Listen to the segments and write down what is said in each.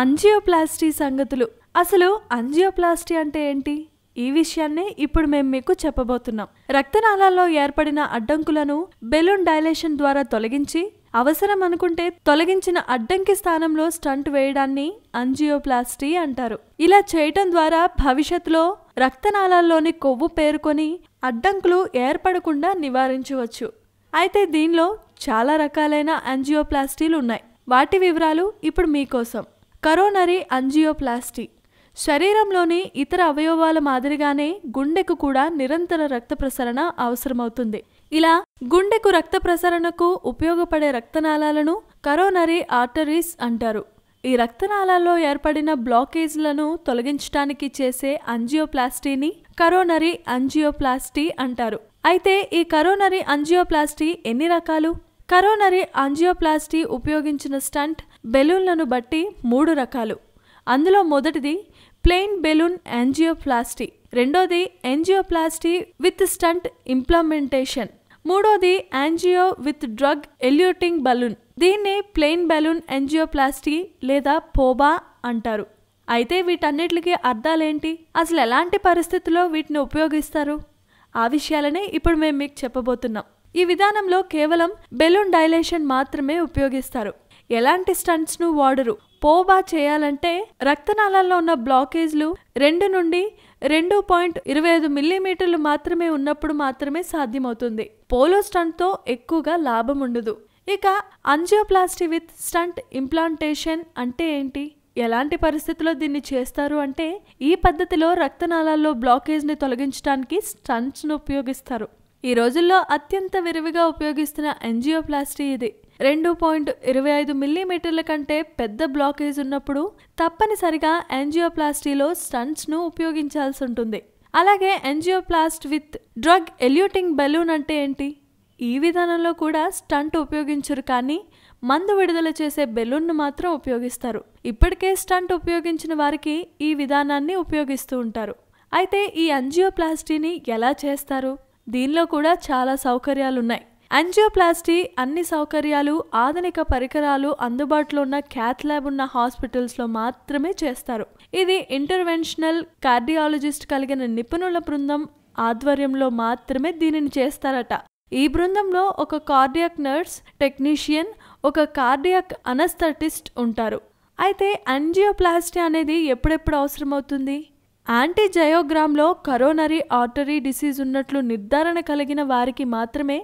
అంజియోప్లాస్టీ సంగతులు. అసలు అంజియోప్లాస్టీ అంటే ఏంటి? ఈ విషయాన్నే ఇప్పుడు మేము మీకు చెప్పబోతున్నాం. రక్తనాళాల్లో ఏర్పడిన అడ్డంకులను బెలూన్ డైలేషన్ ద్వారా తొలగించి అవసరం అనుకుంటే తొలగించిన అడ్డంకి స్థానంలో స్టంట్ వేయడాన్ని అంజియోప్లాస్టీ అంటారు. ఇలా చేయటం ద్వారా భవిష్యత్తులో రక్తనాళాల్లోని కొవ్వు పేరుకొని అడ్డంకులు ఏర్పడకుండా నివారించవచ్చు. అయితే దీనిలో చాలా రకాలైన అంజియోప్లాస్టీలు ఉన్నాయి. వాటి వివరాలు ఇప్పుడు మీకోసం. Coronary angioplasty. శరీరంలోని ఇతర అవయవాల మాదిరిగానే గుండెకు కూడా నిరంతర రక్త ప్రసరణ అవసరమవుతుంది. ఇలా గుండెకు రక్త ప్రసరణకు ఉపయోగపడే రక్తనాళాలను కరోనరీ ఆర్టరీస్ అంటారు. ఈ రక్తనాళాల్లో ఏర్పడిన బ్లాకేజ్లను తొలగించడానికి చేసే అంజియోప్లాస్టీని కరోనరీ అంజియోప్లాస్టీ అంటారు. అయితే ఈ కరోనరీ అంజియోప్లాస్టీ ఎన్ని రకాలు? కరోనరీ అంజియోప్లాస్టీ ఉపయోగించిన స్టంట్ బెలూన్లను బట్టి మూడు రకాలు. అందులో మొదటిది ప్లెయిన్ బెలూన్ యాంజియోప్లాస్టీ రెండోది యాంజియోప్లాస్టీ విత్ స్టంట్ ఇంప్లమెంటేషన్ మూడోది angio with drug eluting balloon. దీన్ని ప్లెయిన్ బెలూన్ యాంజియోప్లాస్టీ లేదా పోబా అంటారు. అయితే వీటన్నిటికీ అర్థాలేంటి? అసలు ఎలాంటి పరిస్థితుల్లో వీటిని ఉపయోగిస్తారు? ఆ విషయాలనే ఇప్పుడు మేము మీకు చెప్పబోతున్నాం. ఈ విధానంలో కేవలం బెలూన్ డైలేషన్ మాత్రమే ఉపయోగిస్తారు. ఎలాంటి స్టంట్స్ను వాడరు. పోబా చేయాలంటే రక్తనాళాల్లో ఉన్న బ్లాకేజ్లు రెండు నుండి రెండు పాయింట్ ఇరవై ఐదు మిల్లీమీటర్లు మాత్రమే ఉన్నప్పుడు మాత్రమే సాధ్యమవుతుంది. పోలో స్టంట్తో ఎక్కువగా లాభం ఉండదు. ఇక అంజియోప్లాస్టీ విత్ స్టంట్ ఇంప్లాంటేషన్ అంటే ఏంటి? ఎలాంటి పరిస్థితుల్లో దీన్ని చేస్తారు అంటే ఈ పద్ధతిలో రక్తనాళాల్లో బ్లాకేజ్ని తొలగించడానికి స్టంట్స్ను ఉపయోగిస్తారు. ఈ రోజుల్లో అత్యంత విరివిగా ఉపయోగిస్తున్న ఎంజియోప్లాస్టీ ఇది. రెండు పాయింట్ ఇరవై ఐదు మిల్లీమీటర్ల కంటే పెద్ద బ్లాకేజ్ ఉన్నప్పుడు తప్పనిసరిగా ఎన్జియోప్లాస్టీలో స్టంట్స్ను ఉపయోగించాల్సి ఉంటుంది. అలాగే angioplasty with drug eluting balloon అంటే ఏంటి? ఈ విధానంలో కూడా స్టంట్ ఉపయోగించరు కానీ మందు విడుదల చేసే బెలూన్ను మాత్రం ఉపయోగిస్తారు. ఇప్పటికే స్టంట్ ఉపయోగించిన వారికి ఈ విధానాన్ని ఉపయోగిస్తూ ఉంటారు. అయితే ఈ అంజియోప్లాస్టీని ఎలా చేస్తారు? దీనిలో కూడా చాలా సౌకర్యాలున్నాయి. యాంజియోప్లాస్టీ అన్ని సౌకర్యాలు ఆధునిక పరికరాలు అందుబాటులో ఉన్న క్యాత్ ల్యాబ్ ఉన్న హాస్పిటల్స్లో మాత్రమే చేస్తారు. ఇది ఇంటర్వెన్షనల్ కార్డియాలజిస్ట్ కలిగిన నిపుణుల బృందం ఆధ్వర్యంలో మాత్రమే దీనిని చేస్తారట. ఈ బృందంలో ఒక కార్డియాక్ నర్స్ టెక్నీషియన్ ఒక కార్డియాక్ అనస్థటిస్ట్ ఉంటారు. అయితే అంజియోప్లాస్టీ అనేది ఎప్పుడెప్పుడు అవసరమవుతుంది? యాంటీజయోగ్రామ్లో కరోనరీ ఆర్టరీ డిసీజ్ ఉన్నట్లు నిర్ధారణ కలిగిన వారికి మాత్రమే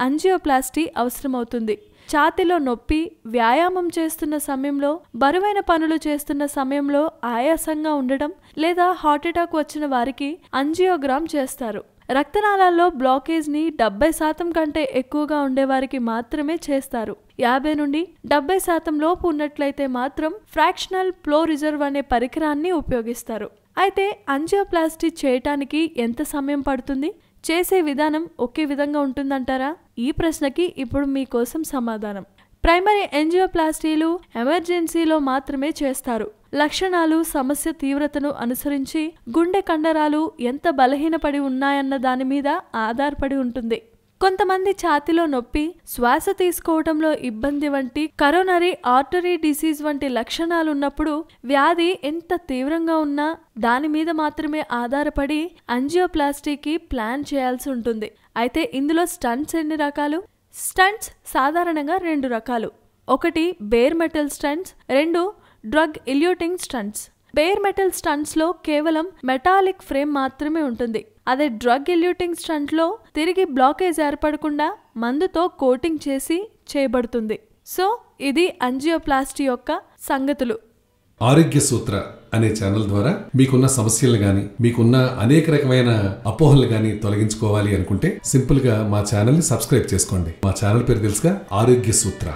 అంజియోప్లాస్టీ అవసరమవుతుంది. ఛాతిలో నొప్పి వ్యాయామం చేస్తున్న సమయంలో బరువైన పనులు చేస్తున్న సమయంలో ఆయాసంగా ఉండడం లేదా హార్ట్అటాక్ వచ్చిన వారికి అంజియోగ్రామ్ చేస్తారు. రక్తనాళాల్లో బ్లాకేజ్ని డెబ్బై శాతం కంటే ఎక్కువగా ఉండేవారికి మాత్రమే చేస్తారు. యాభై నుండి డెబ్బై శాతం లోపు ఉన్నట్లయితే మాత్రం ఫ్రాక్షనల్ ఫ్లో రిజర్వ్ అనే పరికరాన్ని ఉపయోగిస్తారు. అయితే అంజియోప్లాస్టీ చేయటానికి ఎంత సమయం పడుతుంది? చేసే విధానం ఒకే విధంగా ఉంటుందంటారా? ఈ ప్రశ్నకి ఇప్పుడు మీకోసం సమాధానం. ప్రైమరీ ఎంజియోప్లాస్టీలు ఎమర్జెన్సీలో మాత్రమే చేస్తారు. లక్షణాలు సమస్య తీవ్రతను అనుసరించి గుండె కండరాలు ఎంత బలహీనపడి ఉన్నాయన్న దాని మీద ఆధారపడి ఉంటుంది. కొంతమంది ఛాతిలో నొప్పి శ్వాస తీసుకోవడంలో ఇబ్బంది వంటి కరోనరీ ఆర్టరీ డిసీజ్ వంటి లక్షణాలు ఉన్నప్పుడు వ్యాధి ఎంత తీవ్రంగా ఉన్నా దాని మీద మాత్రమే ఆధారపడి అంజియోప్లాస్టీకి ప్లాన్ చేయాల్సి ఉంటుంది. అయితే ఇందులో స్టంట్స్ ఎన్ని రకాలు? స్టంట్స్ సాధారణంగా రెండు రకాలు. ఒకటి బేర్ మెటల్ స్టంట్స్ రెండు drug eluting stents. Bare metal స్టంట్స్లో కేవలం మెటాలిక్ ఫ్రేమ్ మాత్రమే ఉంటుంది. అదే డ్రగ్ ఎల్యూటింగ్ స్టంట్లో తిరిగి బ్లాకేజ్ ఏర్పడకుండా మందుతో కోటింగ్ చేసి చేయబడుతుంది. సో ఇది అంజియోప్లాస్టీ యొక్క సంగతులు. ఆరోగ్య సూత్ర అనే ఛానల్ ద్వారా మీకున్న సమస్యలు గాని మీకున్న అనేక రకమైన అపోహలు గాని తొలగించుకోవాలి అనుకుంటే సింపుల్గా మా ఛానల్ని సబ్స్క్రైబ్ చేసుకోండి. మా ఛానల్ పేరు తెలుసుగా ఆరోగ్య సూత్ర.